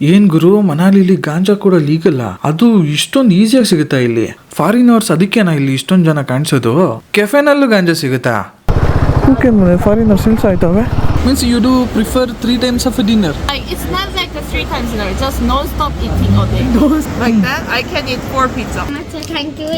ಏನ್ ಗುರು ಮನಾಲಿಲಿ ಗಾಂಜಾ ಕೂಡ ಲೀಗಲ್ಲ ಅದು ಇಷ್ಟೊಂದು ಈಸಿಯಾಗಿ ಸಿಗುತ್ತಾ ಇಲ್ಲಿ? ಫಾರಿನ್ ಅವರ್ಸ್ ಅದಕ್ಕೇನಾ ಇಲ್ಲಿ ಇಷ್ಟೊಂದು ಜನ ಕಾಣಿಸೋದು? ಕೆಫೆನಲ್ಲೂ ಗಾಂಜಾ ಸಿಗುತ್ತಾ? ಓಕೆ ಮನೆ ಫಾರಿನ್ ಅವರ್ ಸಿಲ್ಸ್ ಆಯ್ತವೆ means you do prefer three times of dinner it's not like the street times dinner just no stop eating all day like that I can eat four pizza thank you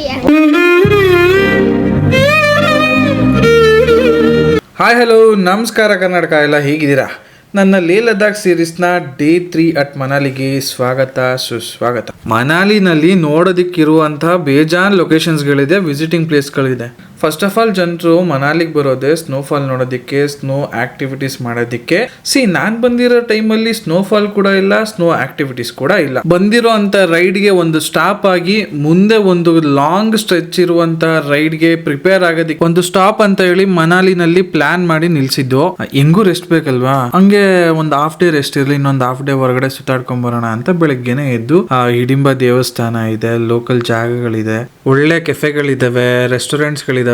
hi hello ನಮಸ್ಕಾರ ಕರ್ನಾಟಕ ಎಲ್ಲ ಹೇಗಿದ್ದೀರಾ ನನ್ನ ಲೇ ಲದಾಖ್ ಸೀರೀಸ್ನ day three at ಮನಾಲಿಗೆ ಸ್ವಾಗತ, ಸುಸ್ವಾಗತ. ಮನಾಲಿನಲ್ಲಿ ನೋಡೋದಕ್ಕಿರುವಂತಹ ಬೇಜಾನ್ ಲೊಕೇಶನ್ಸ್ಗಳಿದೆ ವಿಸಿಟಿಂಗ್ ಪ್ಲೇಸ್ಗಳಿದೆ ಫಸ್ಟ್ ಆಫ್ ಆಲ್ ಜನರು ಮನಾಲಿಗೆ ಬರೋದೇ ಸ್ನೋಫಾಲ್ ನೋಡೋದಿಕ್ಕೆ ಸ್ನೋ ಆಕ್ಟಿವಿಟೀಸ್ ಮಾಡೋದಿಕ್ಕೆ. ಸಿ ನಾನ್ ಬಂದಿರೋ ಟೈಮಲ್ಲಿ ಸ್ನೋಫಾಲ್ ಕೂಡ ಇಲ್ಲ ಸ್ನೋ ಆಕ್ಟಿವಿಟೀಸ್ ಕೂಡ ಇಲ್ಲ. ಬಂದಿರೋ ಅಂತ ರೈಡ್ಗೆ ಒಂದು ಸ್ಟಾಪ್ ಆಗಿ ಮುಂದೆ ಒಂದು ಲಾಂಗ್ ಸ್ಟ್ರೆಚ್ ಇರುವಂತ ರೈಡ್ಗೆ ಪ್ರಿಪೇರ್ ಆಗೋದಿಕ್ಕೆ ಒಂದು ಸ್ಟಾಪ್ ಅಂತ ಹೇಳಿ ಮನಾಲಿನಲ್ಲಿ ಪ್ಲಾನ್ ಮಾಡಿ ನಿಲ್ಸಿದ್ದು. ಹೆಂಗೂ ರೆಸ್ಟ್ ಬೇಕಲ್ವಾ? ಹಂಗೆ ಒಂದು ಹಾಫ್ ಡೇ ರೆಸ್ಟ್ ಇರ್ಲಿ, ಇನ್ನೊಂದು ಹಾಫ್ ಡೇ ಹೊರಗಡೆ ಸುತ್ತಾಡ್ಕೊಂಡ್ ಬರೋಣ ಅಂತ ಬೆಳಗ್ಗೆನೆ ಎದ್ದು, ಆ ಹಿಡಿಂಬ ದೇವಸ್ಥಾನ ಇದೆ ಲೋಕಲ್ ಜಾಗಗಳಿದೆ, ಒಳ್ಳೆ ಕೆಫೆಗಳಿದಾವೆ ರೆಸ್ಟೋರೆಂಟ್ಸ್ಗಳಿದಾವೆ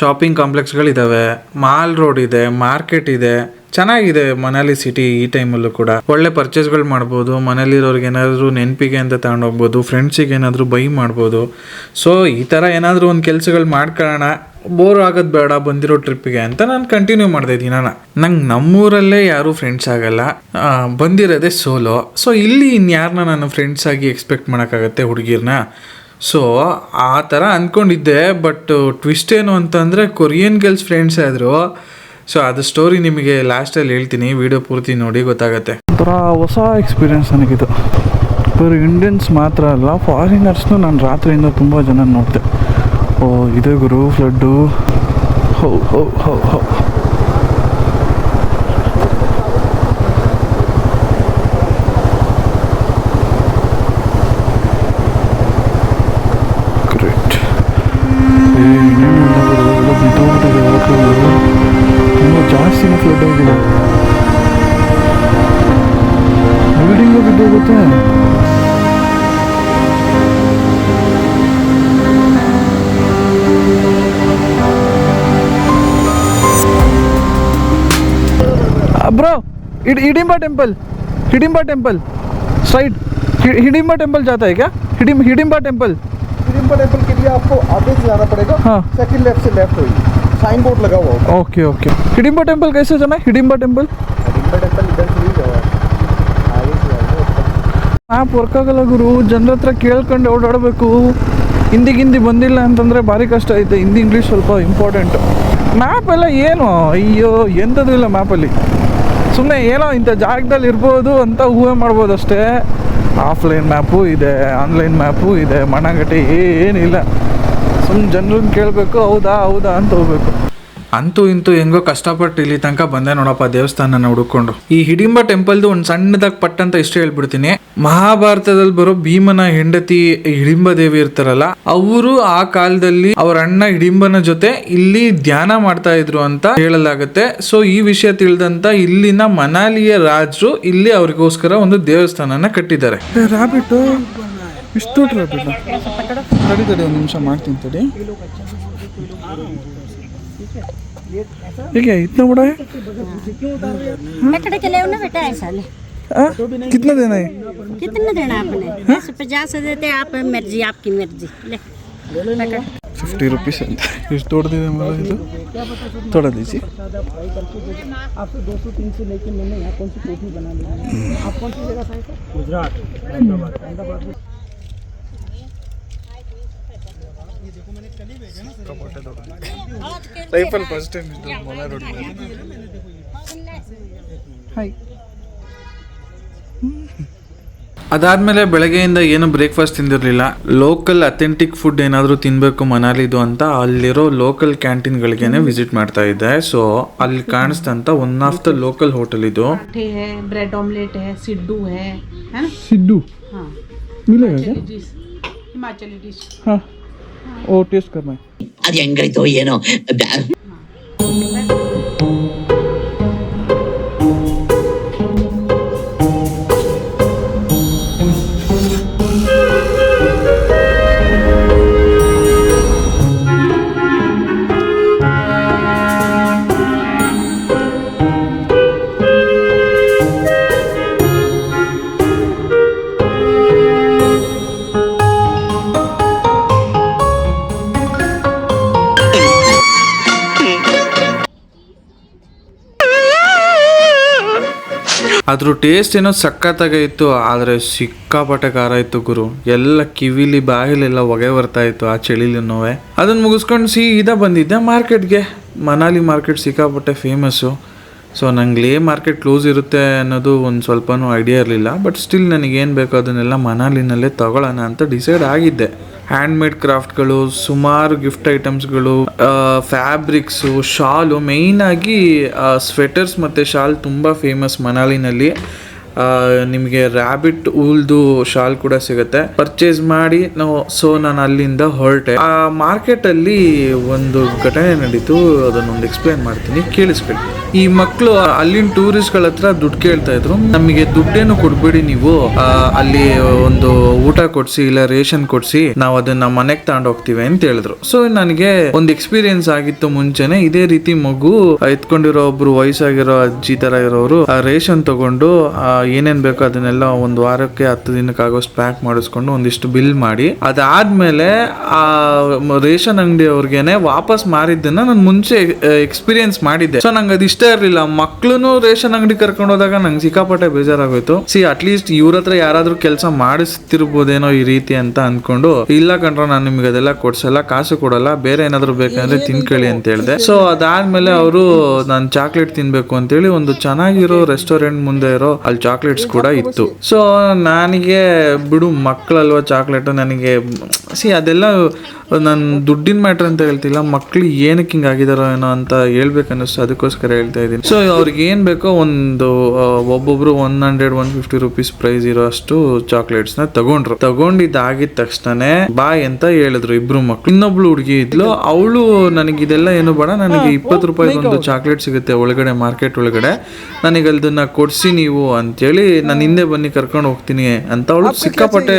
ಶಾಪಿಂಗ್ ಕಾಂಪ್ಲೆಕ್ಸ್ಗಳಿದ್ದಾವೆ ಮಾಲ್ ರೋಡ್ ಇದೆ ಮಾರ್ಕೆಟ್ ಇದೆ, ಚೆನ್ನಾಗಿದೆ ಮನಾಲಿ ಸಿಟಿ ಈ ಟೈಮಲ್ಲೂ ಕೂಡ. ಒಳ್ಳೆ ಪರ್ಚೇಸ್ಗಳು ಮಾಡ್ಬೋದು ಮನೇಲಿರೋರ್ಗೆ ಏನಾದರೂ ನೆನಪಿಗೆ ಅಂತ ತಗೊಂಡೋಗ್ಬೋದು ಫ್ರೆಂಡ್ಸಿಗೆ ಏನಾದರೂ ಬೈ ಮಾಡ್ಬೋದು. ಸೊ ಈ ಥರ ಏನಾದರೂ ಒಂದು ಕೆಲಸಗಳು ಮಾಡ್ಕೊಳ್ಳೋಣ ಬೋರ್ ಆಗೋದು ಬೇಡ, ಬಂದಿರೋ ಟ್ರಿಪ್ಪಿಗೆ ಅಂತ ನಾನು ಕಂಟಿನ್ಯೂ ಮಾಡ್ತಾ ಇದ್ದೀನಿ ನಾನು. ನಂಗೆ ನಮ್ಮೂರಲ್ಲೇ ಯಾರೂ ಫ್ರೆಂಡ್ಸ್ ಆಗಲ್ಲ ಬಂದಿರೋದೇ ಸೋಲೋ ಸೊ ಇಲ್ಲಿ ಇನ್ಯಾರನ್ನ ನಾನು ಫ್ರೆಂಡ್ಸ್ ಆಗಿ ಎಕ್ಸ್ಪೆಕ್ಟ್ ಮಾಡೋಕ್ಕಾಗತ್ತೆ ಹುಡುಗಿರ್ನ? ಸೊ ಆ ಥರ ಅಂದ್ಕೊಂಡಿದ್ದೆ ಬಟ್ ಟ್ವಿಸ್ಟ್ ಏನು ಅಂತಂದರೆ ಕೊರಿಯನ್ ಗರ್ಲ್ಸ್ ಫ್ರೆಂಡ್ಸ್ ಆದರು. ಸೊ ಅದು ಸ್ಟೋರಿ ನಿಮಗೆ ಲಾಸ್ಟಲ್ಲಿ ಹೇಳ್ತೀನಿ ವಿಡಿಯೋ ಪೂರ್ತಿ ನೋಡಿ ಗೊತ್ತಾಗತ್ತೆ. ಒಂಥರ ಹೊಸ ಎಕ್ಸ್ಪೀರಿಯನ್ಸ್ ನನಗಿದು. ಬರೀ ಇಂಡಿಯನ್ಸ್ ಮಾತ್ರ ಅಲ್ಲ ಫಾರಿನರ್ಸ್ನು ನಾನು ರಾತ್ರಿಯಿಂದ ತುಂಬ ಜನ ನೋಡಿದೆ. ಓ, ಇದೇ ಗುರು ಫ್ಲಡ್ಡು ಹೌ ಹೌ ಹೌ, ಹೋ. वीडियो देते हैं bro Hidimba temple Hidimba temple side Hidimba temple जाता है क्या? हिडिंबा हिडिम्बा टेंपल हिडिम्बा टेंपल के लिए आपको आगे से जाना पड़ेगा हाँ. सेकंड लेफ़्ट से लेफ़्ट होगी। साइन बोर्ड लगा हुआ ओके ओके हिडिम्बा टेंपल कैसे जाना है? टेंपल हिडिम्बा टेंपल इधर से ही जाओ। ಮ್ಯಾಪ್ ವರ್ಕ್ ಆಗಲ್ಲ ಗುರು. ಜನರ ಹತ್ರ ಕೇಳ್ಕೊಂಡು ಓಡಾಡಬೇಕು. ಹಿಂದಿ ಗಿಂದಿ ಬಂದಿಲ್ಲ ಅಂತಂದರೆ ಭಾರಿ ಕಷ್ಟ ಐತೆ. ಹಿಂದಿ ಇಂಗ್ಲೀಷ್ ಸ್ವಲ್ಪ ಇಂಪಾರ್ಟೆಂಟು ಮ್ಯಾಪ್ ಎಲ್ಲ ಏನು? ಅಯ್ಯೋ, ಎಂಥದ್ದು ಇಲ್ಲ ಮ್ಯಾಪಲ್ಲಿ ಸುಮ್ಮನೆ ಏನೋ ಇಂಥ ಜಾಗದಲ್ಲಿ ಇರ್ಬೋದು ಅಂತ ಊಹೆ ಮಾಡ್ಬೋದು ಅಷ್ಟೇ. ಆಫ್ಲೈನ್ ಮ್ಯಾಪು ಇದೆ ಆನ್ಲೈನ್ ಮ್ಯಾಪು ಇದೆ ಮಣಗಟ್ಟಿ ಏನಿಲ್ಲ. ಸುಮ್ಮನೆ ಜನರನ್ನ ಕೇಳಬೇಕು, ಹೌದಾ ಹೌದಾ ಅಂತ ಹೋಗ್ಬೇಕು. ಅಂತೂ ಇಂತೂ ಹೆಂಗೋ ಕಷ್ಟಪಟ್ಟು ಇಲ್ಲಿ ತನಕ ಬಂದೆ ನೋಡಪ್ಪ ದೇವಸ್ಥಾನನ ಹುಡುಕೊಂಡು. ಈ ಹಿಡಿಂಬ ಟೆಂಪಲ್ದು ಒಂದು ಸಣ್ಣದಾಗಿ ಪಟ್ಟಂತ ಇಷ್ಟ ಹೇಳ್ಬಿಡ್ತೀನಿ. ಮಹಾಭಾರತದಲ್ಲಿ ಬರೋ ಭೀಮನ ಹೆಂಡತಿ ಹಿಡಿಂಬ ದೇವಿ ಇರ್ತಾರಲ್ಲ, ಅವರು ಆ ಕಾಲದಲ್ಲಿ ಅವ್ರ ಅಣ್ಣ ಹಿಡಿಂಬನ ಜೊತೆ ಇಲ್ಲಿ ಧ್ಯಾನ ಮಾಡ್ತಾ ಇದ್ರು ಅಂತ ಹೇಳಲಾಗುತ್ತೆ. ಸೊ ಈ ವಿಷಯ ತಿಳಿದಂತ ಇಲ್ಲಿನ ಮನಾಲಿಯ ರಾಜರು ಇಲ್ಲಿ ಅವ್ರಿಗೋಸ್ಕರ ಒಂದು ದೇವಸ್ಥಾನನ ಕಟ್ಟಿದ್ದಾರೆ. ಇಷ್ಟು ಒಂದು ನಿಮಿಷ ಮಾಡ್ತೀನಿ ತಡಿ. ठीक है इतना बड़ा है? बेटा के ले ना बेटा ऐसा ले हाँ? कितना देना है? कितना देना आपने? हाँ? पचास देते आप मर्ज़ी आपकी मर्ज़ी। ले फिफ्टी रुपीस इस तोड़ दे हमारा ये थोड़ा दीजिए आपसे दो सौ तीन सौ लेके मैंने यहाँ कौन सी बना ली आप कौन सी जगह से गुजरात ಲೈಫಲ್ಲಿ ಫಸ್ಟ್ ಟೈಮ್ ಇದು ರೋಡ್ ಹಾಯ್ ಅದಾದಮೇಲೆ ಬೆಳಗ್ಗೆಯಿಂದ ಏನು ಬ್ರೇಕ್ಫಾಸ್ಟ್ ತಿಂದಿರಲಿಲ್ಲ. ಲೋಕಲ್ ಅಥೆಂಟಿಕ್ ಫುಡ್ ಏನಾದರೂ ತಿನ್ನಬೇಕು ಮನಾಲಿದು ಅಂತ ಅಲ್ಲಿರೋ ಲೋಕಲ್ ಕ್ಯಾಂಟೀನ್ಗಳಿಗೇನೆ ವಿಸಿಟ್ ಮಾಡ್ತಾ ಇದ್ದೆ. ಸೊ ಅಲ್ಲಿ ಕಾಣಿಸ್ತಂತ one of the local hotel ಇದು. Bread omelette siddu siddu? Himachali dish ओ टेस्ट करना है। अरे एंग्री तो ये नो ಅದ್ರ ಟೇಸ್ಟ್ ಏನೋ ಸಖತ್ತಾಗೆ ಇತ್ತು, ಆದರೆ ಸಿಕ್ಕಾಪಟ್ಟೆ ಖಾರ ಇತ್ತು ಗುರು. ಎಲ್ಲ ಕಿವಿಲಿ ಬಾಯಿಲೆಲ್ಲ ಹೊಗೆ ಬರ್ತಾ ಇತ್ತು ಆ ಚಳಿಲಿನೂ ಅದನ್ನು ಮುಗಿಸ್ಕೊಂಡು ಸೀದಾ ಬಂದಿದ್ದೆ ಮಾರ್ಕೆಟ್ಗೆ. ಮನಾಲಿ ಮಾರ್ಕೆಟ್ ಸಿಕ್ಕಾಪಟ್ಟೆ ಫೇಮಸ್ಸು ಸೊ ನಂಗೆ ಲೇ ಮಾರ್ಕೆಟ್ ಕ್ಲೋಸ್ ಇರುತ್ತೆ ಅನ್ನೋದು ಒಂದು ಸ್ವಲ್ಪನೂ ಐಡಿಯಾ ಇರಲಿಲ್ಲ ಬಟ್ ಸ್ಟಿಲ್ ನನಗೇನು ಬೇಕೋ ಅದನ್ನೆಲ್ಲ ಮನಾಲಿನಲ್ಲೇ ತಗೊಳ್ಳೋಣ ಅಂತ ಡಿಸೈಡ್ ಆಗಿದ್ದೆ. ಹ್ಯಾಂಡ್ಮೇಡ್ ಕ್ರಾಫ್ಟ್ಗಳು ಸುಮಾರು ಗಿಫ್ಟ್ ಐಟಮ್ಸ್ಗಳು ಫ್ಯಾಬ್ರಿಕ್ಸು ಶಾಲು ಮೇಯ್ನಾಗಿ ಸ್ವೆಟರ್ಸ್ ಮತ್ತು ಶಾಲ್ ತುಂಬ ಫೇಮಸ್ ಮನಾಲಿನಲ್ಲಿ. ನಿಮಗೆ ರ್ಯಾಬಿಟ್ ಉಲ್ದು ಶಾಲ್ ಕೂಡ ಸಿಗುತ್ತೆ. ಪರ್ಚೇಸ್ ಮಾಡಿ ನಾವು ಸೊ ನಾನು ಅಲ್ಲಿಂದ ಹೊರಟೆ. ಆ ಮಾರ್ಕೆಟ್ ಅಲ್ಲಿ ಒಂದು ಘಟನೆ ನಡೀತು. ಅದನ್ನೊಂದು ಎಕ್ಸ್ಪ್ಲೇನ್ ಮಾಡ್ತೀನಿ. ಕೇಳಿಸ್ಕೊಳ್ಳಿ. ಈ ಮಕ್ಕಳು ಅಲ್ಲಿನ ಟೂರಿಸ್ಟ್ಗಳ ಹತ್ರ ದುಡ್ಡು ಕೇಳ್ತಾ ಇದ್ರು. ನಮಗೆ ದುಡ್ಡೇನು ಕೊಡ್ಬೇಡಿ ನೀವು. ಅಲ್ಲಿ ಒಂದು ಊಟ ಕೊಡ್ಸಿ, ಇಲ್ಲ ರೇಷನ್ ಕೊಡ್ಸಿ, ನಾವು ಅದನ್ನ ಮನೆಗೆ ತಗೊಂಡು ಹೋಗ್ತೀವಿ ಅಂತ ಹೇಳಿದ್ರು. ಸೊ ನನಗೆ ಒಂದು ಎಕ್ಸ್ಪೀರಿಯನ್ಸ್ ಆಗಿತ್ತು ಮುಂಚೆನೆ. ಇದೇ ರೀತಿ ಮಗು ಎತ್ಕೊಂಡಿರೋ ಒಬ್ರು ವಯಸ್ಸಾಗಿರೋ ಅಜ್ಜಿ ತರ ಇರೋರು ರೇಷನ್ ತಗೊಂಡು ಏನೇನ್ ಬೇಕೋ ಅದನ್ನೆಲ್ಲ ಒಂದು ವಾರಕ್ಕೆ ಹತ್ತು ದಿನಕ್ಕೆ ಆಗೋಷ್ಟು ಪ್ಯಾಕ್ ಮಾಡಿಸ್ಕೊಂಡು ಒಂದಿಷ್ಟು ಬಿಲ್ ಮಾಡಿ ಅದಾದ್ಮೇಲೆ ಆ ರೇಷನ್ ಅಂಗಡಿ ಅವ್ರಿಗೆನೆ ವಾಪಸ್ ಮಾರಿದ್ದನ್ನ ನಾನು ಮುಂಚೆ ಎಕ್ಸ್ಪೀರಿಯನ್ಸ್ ಮಾಡಿದ್ದೆ. ಸೊ ನಂಗೆ ಅದು ಇಷ್ಟ ಇರಲಿಲ್ಲ. ಮಕ್ಳು ರೇಷನ್ ಅಂಗಡಿ ಕರ್ಕೊಂಡು ಹೋದಾಗ ನಂಗೆ ಸಿಕ್ಕಾಪಟ್ಟೆ ಬೇಜಾರಾಗೋಯ್ತು. ಸಿ ಅಟ್ಲೀಸ್ಟ್ ಇವ್ರ ಹತ್ರ ಯಾರಾದ್ರೂ ಕೆಲಸ ಮಾಡಿಸ್ತಿರ್ಬೋದೇನೋ ಈ ರೀತಿ ಅಂತ ಅನ್ಕೊಂಡು ಇಲ್ಲ ಕಂಡ್ರೆ ನಾನು ನಿಮ್ಗೆ ಅದೆಲ್ಲ ಕೊಡ್ಸಲ್ಲ ಕಾಸು ಕೊಡಲ್ಲ ಬೇರೆ ಏನಾದ್ರು ಬೇಕಂದ್ರೆ ತಿನ್ಕೊಳ್ಳಿ ಅಂತ ಹೇಳಿದೆ ಸೊ ಅದಾದ್ಮೇಲೆ ಅವರು ನಾನು ಚಾಕ್ಲೇಟ್ ತಿನ್ಬೇಕು ಅಂತೇಳಿ ಒಂದು ಚೆನ್ನಾಗಿರೋ ರೆಸ್ಟೋರೆಂಟ್ ಮುಂದೆ ಇರೋ ಅಲ್ಲಿ ಚಾಕ್ಲೇಟ್ಸ್ ಕೂಡ ಇತ್ತು. ಸೊ ನನಗೆ ಬಿಡು ಮಕ್ಕಳಲ್ವ ಚಾಕ್ಲೇಟು ನನಗೆ ಸಿ ಅದೆಲ್ಲ ನಾನು ದುಡ್ಡಿನ ಮ್ಯಾಟ್ರ್ ಅಂತ ಹೇಳ್ತಿಲ್ಲ ಮಕ್ಳು ಏನಕ್ಕೆ ಹಿಂಗೆ ಆಗಿದಾರೋ ಏನೋ ಅಂತ ಹೇಳ್ಬೇಕು ಅನ್ನಿಸ್ತು ಅದಕ್ಕೋಸ್ಕರ ಹೇಳ್ತಾ ಇದ್ದೀನಿ. ಸೊ ಅವ್ರಿಗೆ ಏನು ಬೇಕೋ ಒಂದು ಒಬ್ಬೊಬ್ರು one hundred one fifty rupees price ಇರೋ ಅಷ್ಟು ಚಾಕ್ಲೇಟ್ಸ್ನ ನ ತಗೊಂಡ್ರು. ತಗೊಂಡಿದ್ದಾಗಿದ ತಕ್ಷಣನೇ ಬಾಯ್ ಅಂತ ಹೇಳಿದ್ರು ಇಬ್ರು ಮಕ್ಳು. ಇನ್ನೊಬ್ಳು ಹುಡುಗಿ ಇದ್ಲು ಅವಳು ನನಗೆ ಇದೆಲ್ಲ ಏನು ಬೇಡ ನನಗೆ ಇಪ್ಪತ್ತು ರೂಪಾಯಿ ಒಂದು ಚಾಕ್ಲೇಟ್ ಸಿಗುತ್ತೆ ಒಳಗಡೆ ಮಾರ್ಕೆಟ್ ಒಳಗಡೆ. ನನಗೆ ಅದನ್ನ ಕೊಡ್ಸಿ ನೀವು ಅಂತೇಳಿ ನಾನು ಹಿಂದೆ ಬನ್ನಿ ಕರ್ಕೊಂಡು ಹೋಗ್ತೀನಿ ಅಂತ ಅವಳು ಸಿಕ್ಕಾಪಟ್ಟೆ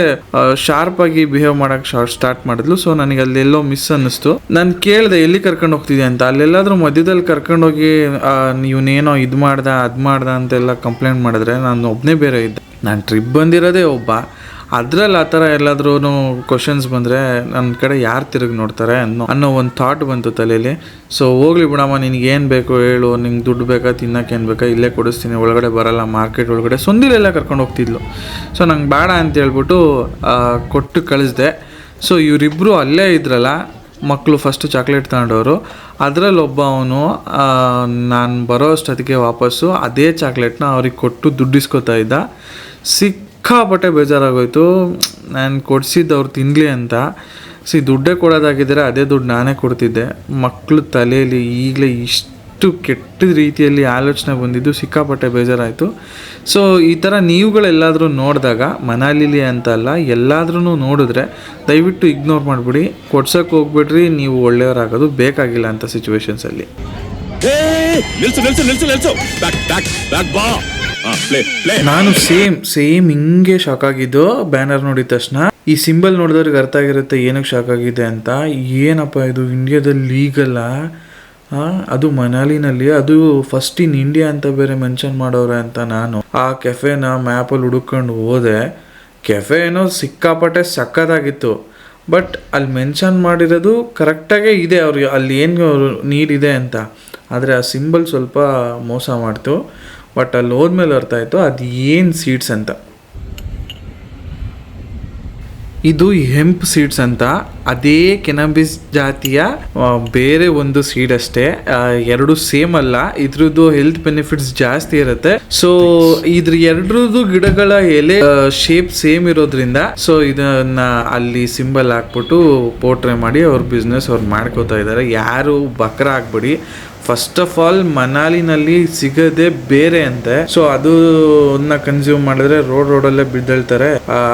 ಶಾರ್ಪ್ ಆಗಿ ಬಿಹೇವ್ ಮಾಡಕ್ ಸ್ಟಾರ್ಟ್ ಮಾಡಿದ್ಲು. ಸೊ ನನಗೆ ಅಲ್ಲೆಲ್ಲೋ ಮಿಸ್ ಅನ್ನಿಸ್ತು. ನಾನು ಕೇಳಿದೆ, ಎಲ್ಲಿ ಕರ್ಕೊಂಡು ಹೋಗ್ತಿದ್ದೆ ಅಂತ? ಅಲ್ಲೆಲ್ಲಾದರೂ ಮಧ್ಯದಲ್ಲಿ ಕರ್ಕೊಂಡೋಗಿ ಇವನೇನೋ ಇದು ಮಾಡ್ದ, ಅದು ಮಾಡ್ದ ಅಂತೆಲ್ಲ ಕಂಪ್ಲೇಂಟ್ ಮಾಡಿದ್ರೆ ನಾನು ಒಬ್ಬನೇ ಬೇರೆ ಇದ್ದೆ. ನಾನು ಟ್ರಿಪ್ ಬಂದಿರೋದೇ ಒಬ್ಬ. ಅದ್ರಲ್ಲಿ ಆ ಥರ ಎಲ್ಲಾದ್ರೂ ಕ್ವಶನ್ಸ್ ಬಂದರೆ ನನ್ನ ಕಡೆ ಯಾರು ತಿರುಗಿ ನೋಡ್ತಾರೆ ಅನ್ನೋ ಅನ್ನೋ ಒಂದು ಥಾಟ್ ಬಂತು ತಲೆಯಲ್ಲಿ ಸೊ ಹೋಗ್ಲಿ ಬಿಡಮ್ಮ, ನಿನಗೆ ಏನು ಬೇಕು ಹೇಳು. ನಿಂಗೆ ದುಡ್ಡು ಬೇಕಾ, ತಿನ್ನಕ್ಕೆ ಏನು ಬೇಕಾ, ಇಲ್ಲೇ ಕೊಡಿಸ್ತೀನಿ. ಒಳಗಡೆ ಬರಲ್ಲ ಮಾರ್ಕೆಟ್ ಒಳಗಡೆ. ಸೊಂದಿಲೆಲ್ಲ ಕರ್ಕೊಂಡು ಹೋಗ್ತಿದ್ಲು. ಸೊ ನಂಗೆ ಬೇಡ ಅಂತ ಹೇಳ್ಬಿಟ್ಟು ಕೊಟ್ಟು ಕಳಿಸ್ದೆ. ಸೊ ಇವರಿಬ್ಬರು ಅಲ್ಲೇ ಇದ್ರಲ್ಲ ಮಕ್ಕಳು ಫಸ್ಟು ಚಾಕ್ಲೇಟ್ ತಗೊಂಡವರು. ಅದರಲ್ಲಿ ಒಬ್ಬ ಅವನು ನಾನು ಬರೋ ಅಷ್ಟೊತ್ತಿಗೆ ವಾಪಸ್ಸು ಅದೇ ಚಾಕ್ಲೇಟ್ನ ಅವ್ರಿಗೆ ಕೊಟ್ಟು ದುಡ್ಡಿಸ್ಕೊತಾ ಇದ್ದ. ಸಿಕ್ಕಾಪಟ್ಟೆ ಬೇಜಾರಾಗೋಯ್ತು. ನಾನು ಕೊಡಿಸಿದ್ದು ಅವ್ರು ತಿನ್ನಲಿ ಅಂತ. ಸಿ ದುಡ್ಡೇ ಕೊಡೋದಾಗಿದ್ದರೆ ಅದೇ ದುಡ್ಡು ನಾನೇ ಕೊಡ್ತಿದ್ದೆ. ಮಕ್ಕಳು ತಲೆಯಲ್ಲಿ ಈಗಲೇ ಇಷ್ಟು ಕೆಟ್ಟ ರೀತಿಯಲ್ಲಿ ಆಲೋಚನೆ ಬಂದಿದ್ದು ಸಿಕ್ಕಾಪಟ್ಟೆ ಬೇಜಾರಾಯಿತು. ಸೊ ಈ ಥರ ನೀವುಗಳೆಲ್ಲಾದರೂ ನೋಡಿದಾಗ ಮನಾಲಿಲಿ ಅಂತ ಅಲ್ಲ ಎಲ್ಲಾದ್ರೂ ನೋಡಿದ್ರೆ ದಯವಿಟ್ಟು ಇಗ್ನೋರ್ ಮಾಡಿಬಿಡಿ. ಕೊಡ್ಸೋಕೆ ಹೋಗ್ಬಿಡ್ರಿ ನೀವು ಒಳ್ಳೆಯವರಾಗೋದು ಬೇಕಾಗಿಲ್ಲ ಅಂತ ಸಿಚುವೇಶನ್ಸಲ್ಲಿ ನಾನು ಸೇಮ್ ಸೇಮ್ ಹಿಂಗೆ ಶಾಕ್ ಆಗಿದ್ದು ಬ್ಯಾನರ್ ನೋಡಿದ ತಕ್ಷಣ ಈ ಸಿಂಬಲ್ ನೋಡಿದವ್ರಿಗೆ ಅರ್ಥ ಆಗಿರುತ್ತೆ ಏನಕ್ಕೆ ಶಾಕ್ ಆಗಿದೆ ಅಂತ. ಏನಪ್ಪ ಇದು ಇಂಡಿಯಾದಲ್ಲಿ ಲೀಗಲ್ಲ ಅದು ಮನಾಲಿನಲ್ಲಿ, ಅದು ಫಸ್ಟ್ ಇನ್ ಇಂಡಿಯಾ ಅಂತ ಬೇರೆ ಮೆನ್ಷನ್ ಮಾಡೋರೆ ಅಂತ ನಾನು. ಆ ಕೆಫೆನ ಮ್ಯಾಪಲ್ಲಿ ಹುಡುಕೊಂಡು ಹೋದೆ. ಕೆಫೆ ಏನೋ ಸಿಕ್ಕಾಪಟ್ಟೆ ಸಕ್ಕತ್ತಾಗಿತ್ತು ಬಟ್ ಅಲ್ಲಿ ಮೆನ್ಷನ್ ಮಾಡಿರೋದು ಕರೆಕ್ಟಾಗೇ ಇದೆ ಅವ್ರಿಗೆ, ಅಲ್ಲಿ ಏನು ಇದೆ ಅಂತ. ಆದರೆ ಆ ಸಿಂಬಲ್ ಸ್ವಲ್ಪ ಮೋಸ ಮಾಡ್ತು. ಬಟ್ ಅಲ್ಲಿ ಹೋದ್ಮೇಲೆ ಅರ್ಥ ಆಯಿತು, ಅದು ಏನು ಸೀಡ್ಸ್ ಅಂತ. ಇದು ಹೆಂಪ್ ಸೀಡ್ಸ್ ಅಂತ. ಅದೇ ಕೆನಬಿಸ್ ಜಾತಿಯ ಬೇರೆ ಒಂದು ಸೀಡ್ ಅಷ್ಟೇ. ಎರಡು ಸೇಮ್ ಅಲ್ಲ. ಇದ್ರದ್ದು ಹೆಲ್ತ್ ಬೆನಿಫಿಟ್ಸ್ ಜಾಸ್ತಿ ಇರುತ್ತೆ. ಸೊ ಇದ್ರ ಎರಡ್ರದ್ದು ಗಿಡಗಳ ಎಲೆ ಶೇಪ್ ಸೇಮ್ ಇರೋದ್ರಿಂದ ಸೊ ಇದನ್ನ ಅಲ್ಲಿ ಸಿಂಬಲ್ ಹಾಕ್ಬಿಟ್ಟು ಪೋಟ್ರೆ ಮಾಡಿ ಅವ್ರ ಬಿಸ್ನೆಸ್ ಅವ್ರು ಮಾಡ್ಕೋತಾ ಇದ್ದಾರೆ ಯಾರು ಬಕ್ರ ಆಗ್ಬೇಡಿ. ಫಸ್ಟ್ ಆಫ್ ಆಲ್ ಮನಾಲಿನಲ್ಲಿ ಸಿಗದೆ ಬೇರೆ ಅಂತೆ. ಸೊ ಅದನ್ನ ಕನ್ಸ್ಯೂಮ್ ಮಾಡಿದ್ರೆ ರೋಡ್ ರೋಡಲ್ಲೇ ಬಿದ್ದಳ್ತಾರೆ.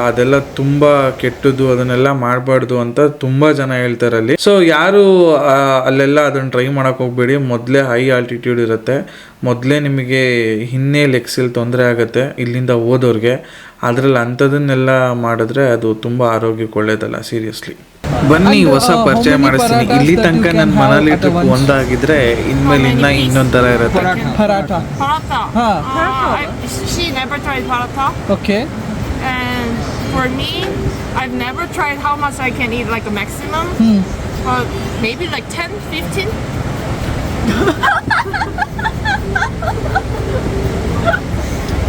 ಅದೆಲ್ಲ ತುಂಬಾ ಕೆಟ್ಟದ್ದು, ಅದನ್ನೆಲ್ಲ ಮಾಡಬಾರ್ದು ಅಂತ ತುಂಬಾ ಜನ ಹೇಳ್ತಾರೆ ಅಲ್ಲಿ. ಸೊ ಯಾರು ಅಲ್ಲೆಲ್ಲ ಅದನ್ನ ಟ್ರೈ ಮಾಡಕ್ ಹೋಗ್ಬೇಡಿ. ಮೊದಲೇ ಹೈ ಆಲ್ಟಿಟ್ಯೂಡ್ ಇರುತ್ತೆ. ಮೊದಲೇ ನಿಮಗೆ ಹಿನ್ನೆ ಲೆಕ್ಸಲ್ಲಿ ತೊಂದರೆ ಆಗುತ್ತೆ, ಇಲ್ಲಿಂದ ಹೋದವ್ರಿಗೆ ಅದ್ರಲ್ಲಿ ಅಂಥದನ್ನೆಲ್ಲ ಮಾಡಿದ್ರೆ ಅದು ತುಂಬಾ ಆರೋಗ್ಯಕ್ಕೆ ಒಳ್ಳೇದಲ್ಲ ಸೀರಿಯಸ್ಲಿ ಬನ್ನಿ ಹೊಸ ಪರಿಚಯ ಮಾಡಿಸ್ತೀನಿ ಇಲ್ಲಿ ತನಕ ನನ್ನ ಮನಾಲಿ ಟ್ರಿಪ್ ಒಂದಾಗಿದ್ರೆ ಇನ್ಮೇಲೆ ಇನ್ನ ಇನ್ನೊಂದ್ ತರ ಇರುತ್ತೆ paratha Paratha. Huh. Uh, I, she never tried paratha. Okay And for me, I've never tried how much I can eat, like a maximum. But maybe like 10, 15.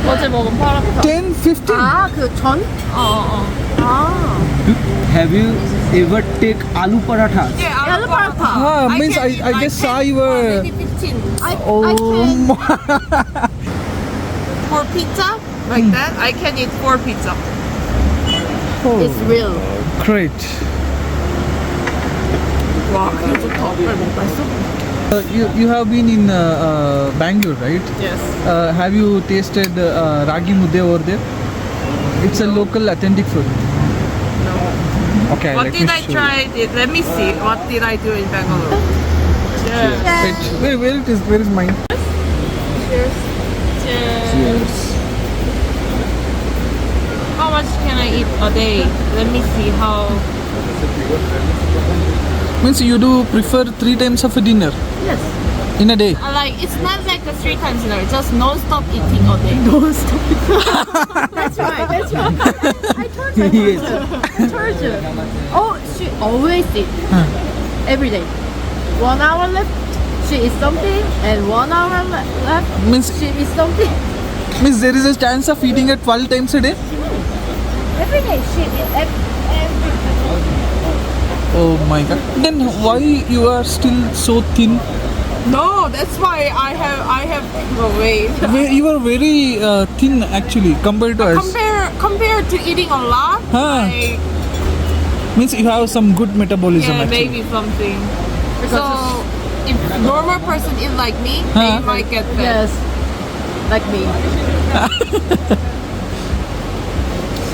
어제 먹은 파라파. 10, 15? 아, 그 전? 어, 어, 어. 아. Have you ever take aloo paratha? Yeah, aloo paratha. Ah, I means I, I, I just saw you were. I, oh I can, my. for pizza, like mm. that, I can eat four pizza. Oh. It's real. Great. Wow, uh, you, you have been in uh, uh, Bangalore, right? Yes. Uh, have you tasted uh, ragi mudde over there? It's a local authentic food. No. Okay, What did I show try? Did- Let me see. What did I do in Bangalore? Wait, where, where it is? Where is mine? Cheers. Cheers. How much can I eat a day? Let me see how. Means you do prefer three times of a dinner Yes. In a day. I like it's not like a three times dinner, just non-stop eating all day. Non-stop. that's right. That's right. I told you. I told you. Oh, she always eat every day. One hour left, she eats something, and one hour left, Means she eats something. means there is a chance of eating it 12 times a day. Every day she eats every. every Oh my god. Then why you are still so thin? No, that's why I have I have the weight. You are very uh, thin actually compared to us. Compare compared to eating a lot, Huh. like Means you have some good metabolism yeah, actually. maybe something. So if normal person eat like me, they Huh. might get fat. Yes, like me.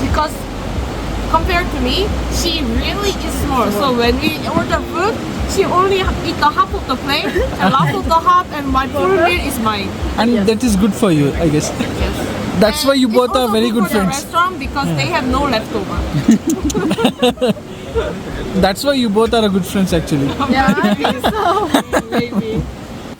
because compared to me, she really eats more. So when we order food, she only eat the half of the plate, and half of the half, and my full meal is mine. And that is good for you, I guess. Yes. That's why you both are very good good for the friends. restaurant because they have no leftover. That's why you both are a good friends actually. Yeah, I think so. Maybe.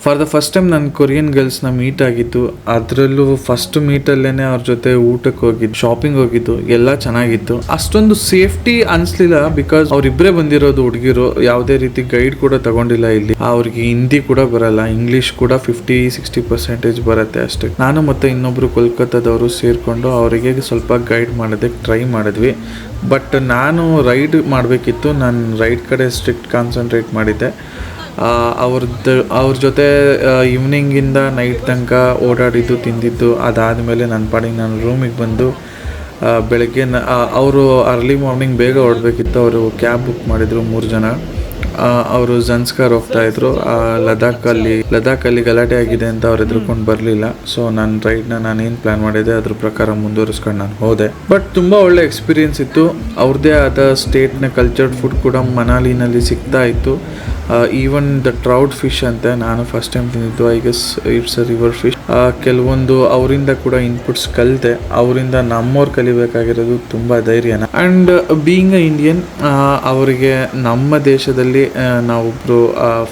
For the first time ನಾನು Korean ಗರ್ಲ್ಸ್ನ meet ಆಗಿದ್ದು ಅದರಲ್ಲೂ first ಮೀಟಲ್ಲೇ ಅವ್ರ ಜೊತೆ ಊಟಕ್ಕೆ ಹೋಗಿದ್ದು shopping ಹೋಗಿದ್ದು, ಎಲ್ಲ ಚೆನ್ನಾಗಿತ್ತು. ಅಷ್ಟೊಂದು ಸೇಫ್ಟಿ ಅನಿಸ್ಲಿಲ್ಲ ಬಿಕಾಸ್ ಅವರಿಬ್ಬರೇ ಬಂದಿರೋದು ಹುಡುಗಿರು, ಯಾವುದೇ ರೀತಿ ಗೈಡ್ ಕೂಡ ತಗೊಂಡಿಲ್ಲ ಇಲ್ಲಿ. ಅವ್ರಿಗೆ ಹಿಂದಿ ಕೂಡ ಬರಲ್ಲ ಇಂಗ್ಲಿಷ್ ಕೂಡ ಫಿಫ್ಟಿ ಸಿಕ್ಸ್ಟಿ ಪರ್ಸೆಂಟೇಜ್ ಬರುತ್ತೆ ಅಷ್ಟೇ. ನಾನು ಮತ್ತೆ ಇನ್ನೊಬ್ರು ಕೋಲ್ಕತ್ತಾದವರು ಸೇರಿಕೊಂಡು ಅವರಿಗೆ ಸ್ವಲ್ಪ ಗೈಡ್ ಮಾಡೋದಕ್ಕೆ ಟ್ರೈ ಮಾಡಿದ್ವಿ. ಬಟ್ ನಾನು ರೈಡ್ ಮಾಡಬೇಕಿತ್ತು, ನಾನು ರೈಡ್ ಕಡೆ ಸ್ಟ್ರಿಕ್ಟ್ ಕಾನ್ಸಂಟ್ರೇಟ್ ಮಾಡಿದ್ದೆ. ಅವ್ರದ್ದು ಅವ್ರ ಜೊತೆ ಈವ್ನಿಂಗಿಂದ ನೈಟ್ ತನಕ ಓಡಾಡಿದ್ದು ತಿಂದಿದ್ದು ಅದಾದಮೇಲೆ ನನ್ನ ಪಾಡಿಗೆ ನಾನು ರೂಮಿಗೆ ಬಂದು ಬೆಳಗ್ಗೆ ಬೆಳಗ್ಗೆ ಅವರು ಅರ್ಲಿ ಮಾರ್ನಿಂಗ್ ಬೇಗ ಹೊರಡ್ಬೇಕಿತ್ತು. ಅವರು ಕ್ಯಾಬ್ ಬುಕ್ ಮಾಡಿದರು ಮೂರು ಜನ. ಅವರು ಜನ್ಸ್ಕರ್ ಹೋಗ್ತಾ ಇದ್ರು. ಆ, ಲದಾಖಲ್ಲಿ ಲದಾಖಲ್ಲಿ ಗಲಾಟೆ ಆಗಿದೆ ಅಂತ ಅವ್ರು ಎದುರ್ಕೊಂಡು ಬರಲಿಲ್ಲ. ಸೊ ನನ್ನ ರೈಡ್ನ ನಾನೇನು ಪ್ಲ್ಯಾನ್ ಮಾಡಿದೆ ಅದ್ರ ಪ್ರಕಾರ ಮುಂದುವರಿಸ್ಕೊಂಡು ನಾನು ಹೋದೆ. ಬಟ್ ತುಂಬ ಒಳ್ಳೆ ಎಕ್ಸ್ಪೀರಿಯನ್ಸ್ ಇತ್ತು. ಅವ್ರದ್ದೇ ಆದ ಸ್ಟೇಟ್ನ ಕಲ್ಚರ್ಡ್ ಫುಡ್ ಕೂಡ ಮನಾಲಿನಲ್ಲಿ ಸಿಗ್ತಾ ಇತ್ತು. ಈವನ್ ದ ಟ್ರೌಟ್ ಫಿಶ್ ಅಂತ ನಾನು ಫಸ್ಟ್ ಟೈಮ್ ತಿಂದಿದ್ದು I guess it's a river fish ಕೆಲವೊಂದು ಅವರಿಂದ ಕೂಡ ಇನ್ಪುಟ್ಸ್ ಕಲಿತೆ ಅವರಿಂದ ನಮ್ಮವ್ರು ಕಲಿಬೇಕಾಗಿರೋದು ತುಂಬ ಧೈರ್ಯನ. ಆ್ಯಂಡ್ ಬೀಯಿಂಗ್ ಅ ಇಂಡಿಯನ್ ಅವರಿಗೆ ನಮ್ಮ ದೇಶದಲ್ಲಿ ಆ, ನಾವೊಬ್ರು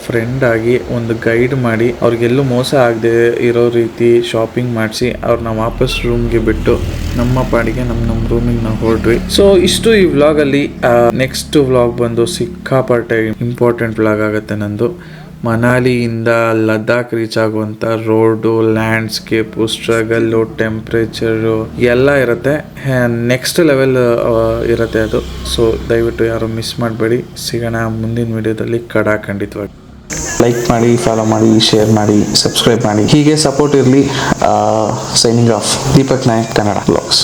ಫ್ರೆಂಡ್ ಆಗಿ ಒಂದು ಗೈಡ್ ಮಾಡಿ ಅವ್ರಿಗೆಲ್ಲೂ ಮೋಸ ಆಗದೆ ಇರೋ ರೀತಿ ಶಾಪಿಂಗ್ ಮಾಡಿಸಿ ಅವ್ರನ್ನ ವಾಪಸ್ ರೂಮ್ಗೆ ಬಿಟ್ಟು ನಮ್ಮ ಪಾಡಿಗೆ ನಮ್ಮ ನಮ್ಮ ರೂಮಿಗೆ ನಾವು ಹೊರಟ್ವಿ. ಸೊ ಇಷ್ಟು ಈ ವ್ಲಾಗಲ್ಲಿ ನೆಕ್ಸ್ಟ್ ವ್ಲಾಗ್ ಬಂದು ಸಿಕ್ಕಾಪಟ್ಟೆ ಇಂಪಾರ್ಟೆಂಟ್ ವ್ಲಾಗ್ ಆಗುತ್ತೆ ನಂದು. ಮನಾಲಿಯಿಂದ ಲದ್ದಾಖ್ ರೀಚ್ ಆಗುವಂಥ ರೋಡು ಲ್ಯಾಂಡ್ಸ್ಕೇಪು ಸ್ಟ್ರಗಲ್ಲು ಟೆಂಪ್ರೇಚರು ಎಲ್ಲ ಇರುತ್ತೆ. ನೆಕ್ಸ್ಟ್ ಲೆವೆಲ್ ಇರುತ್ತೆ ಅದು. ಸೊ ದಯವಿಟ್ಟು ಯಾರು ಮಿಸ್ ಮಾಡಬೇಡಿ. ಸಿಗೋಣ ಮುಂದಿನ ವಿಡಿಯೋದಲ್ಲಿ ಕಡಾ ಖಂಡಿತವಾಗಿ. ಲೈಕ್ ಮಾಡಿ ಫಾಲೋ ಮಾಡಿ ಶೇರ್ ಮಾಡಿ ಸಬ್ಸ್ಕ್ರೈಬ್ ಮಾಡಿ. ಹೀಗೆ ಸಪೋರ್ಟ್ ಇರಲಿ signing off Deepak Nayak, Kannada blogs